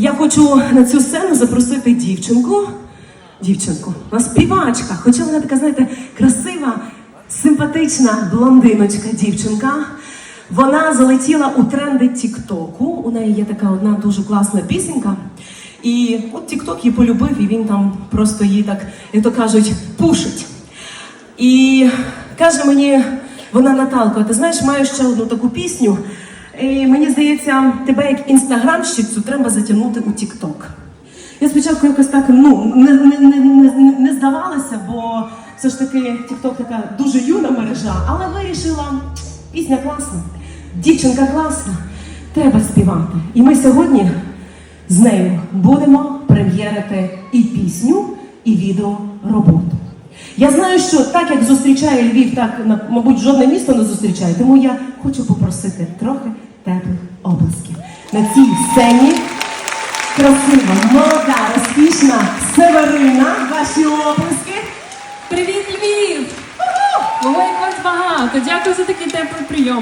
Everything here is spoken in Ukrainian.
я хочу на цю сцену запросити дівчинку. Дівчинку, вона співачка, хоча вона така, знаєте, красива, симпатична блондиночка, дівчинка. Вона залетіла у тренди Тіктоку. У неї є така одна дуже класна пісенька. І от Тікток її полюбив, і він там просто її так, як то кажуть, пушить. І каже мені вона Наталко, ти знаєш, маю ще одну таку пісню. І мені здається, тебе як інстаграмщицю треба затягнути у Тікток. Я спочатку якось так ну, не, не, не, не, здавалася, бо все ж таки Тікток така дуже юна мережа, але вирішила, пісня класна, дівчинка класна, треба співати. І ми сьогодні з нею будемо прем'єрити і пісню, і відеороботу. Я знаю, що так як зустрічає Львів, так мабуть жодне місто не зустрічає. Тому я хочу попросити трохи теплих обласків на цій сцені. Красива, молода, розкішна Северина. Ваші обласки. Привіт, Львів! Ого, як вас багато! Дякую за такий теплий прийом.